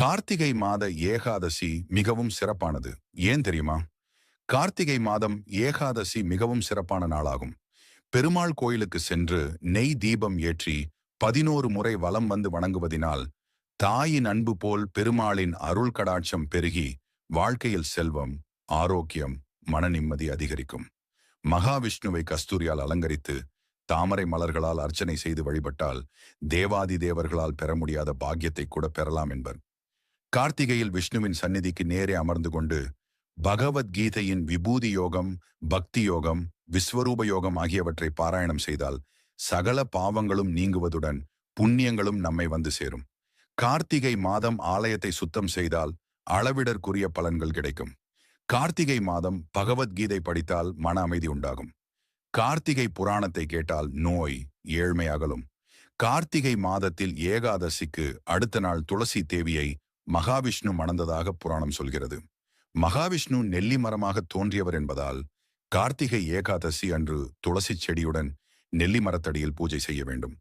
கார்த்திகை மாத ஏகாதசி மிகவும் சிறப்பானது. ஏன் தெரியுமா? கார்த்திகை மாதம் ஏகாதசி மிகவும் சிறப்பான நாளாகும். பெருமாள் கோயிலுக்கு சென்று நெய் தீபம் ஏற்றி பதினோரு முறை வலம் வந்து வணங்குவதினால் தாயின் அன்பு போல் பெருமாளின் அருள் கடாட்சம் பெருகி வாழ்க்கையில் செல்வம் ஆரோக்கியம் மன நிம்மதி அதிகரிக்கும். மகாவிஷ்ணுவை கஸ்தூரியால் அலங்கரித்து தாமரை மலர்களால் அர்ச்சனை செய்து வழிபட்டால் தேவாதி தேவர்களால் பெற முடியாத பாக்கியத்தை கூட பெறலாம் என்பர். கார்த்திகையில் விஷ்ணுவின் சந்நிதிக்கு நேரே அமர்ந்து கொண்டு பகவத்கீதையின் விபூதி யோகம் பக்தி யோகம் விஸ்வரூப யோகம் ஆகியவற்றை பாராயணம் செய்தால் சகல பாவங்களும் நீங்குவதுடன் புண்ணியங்களும் நம்மை வந்து சேரும். கார்த்திகை மாதம் ஆலயத்தை சுத்தம் செய்தால் அளவிடற்குரிய பலன்கள் கிடைக்கும். கார்த்திகை மாதம் பகவத்கீதை படித்தால் மன அமைதி உண்டாகும். கார்த்திகை புராணத்தை கேட்டால் நோய் ஏழ்மை அகலும். கார்த்திகை மாதத்தில் ஏகாதசிக்கு அடுத்த நாள் துளசி தேவியை மகாவிஷ்ணு மணந்ததாக புராணம் சொல்கிறது. மகாவிஷ்ணு நெல்லி மரமாக தோன்றியவர் என்பதால் கார்த்திகை ஏகாதசி அன்று துளசி செடியுடன் நெல்லி மரத்தடியில் பூஜை செய்ய வேண்டும்.